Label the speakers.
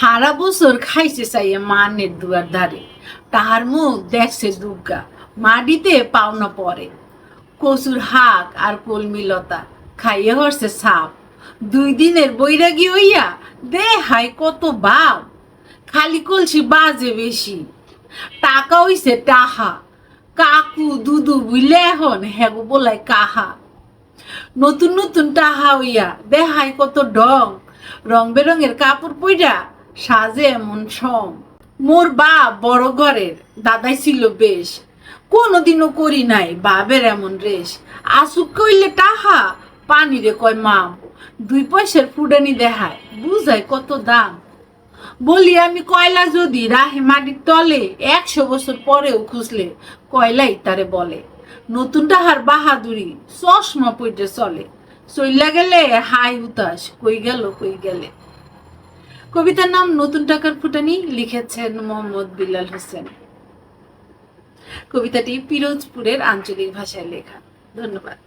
Speaker 1: হারা বছর খাইছে চাইয়া মানের দুয়ার ধারে। তাহার মুখ দেখছে দুর্গা, মাটিতে পাওনা পরে। কচুর হাক আর কলমিলতা খাইয়ে হরছে সাপ। দুই দিনের বৈরাগী হইয়া দে হাই কত বাপ। খালি কলসি বাজে বেশি। টাকা হইছে টাহা। কাকু দুদু বুঝলে এখন হেগো বলাই কাহা। নতুন নতুন টাহা হইয়া দেহাই কত ডং। রং বেরঙের কাপড় পইরা সাজে এমন সম। মোর বাপ বড় ঘরের, দাদাই ছিল বেশ। কোনোদিনও করি নাই বাবের এমন রেশ। আসুক কইলে টাহা পানিরে কয় মাম দুই পয়সার ফুডানি দেখায় বুঝায় কত দাম। বলি আমি কয়লা যদি রাহে মাটির তলে, একশো বছর পরেও খুঁজলে, কয়লাই তারে বলে। নতুন টাহার বাহাদুরি চশমা পইটে চলে। চইলা গেলে হাই উতাস কই গেল, কই গেলে। কবিতার নাম নতুন টাকার ফুটানি লিখেছেন মোহাম্মদ বিল্লাল হোসেন। কবিতাটি পিরোজপুরের আঞ্চলিক ভাষায় লেখা। ধন্যবাদ।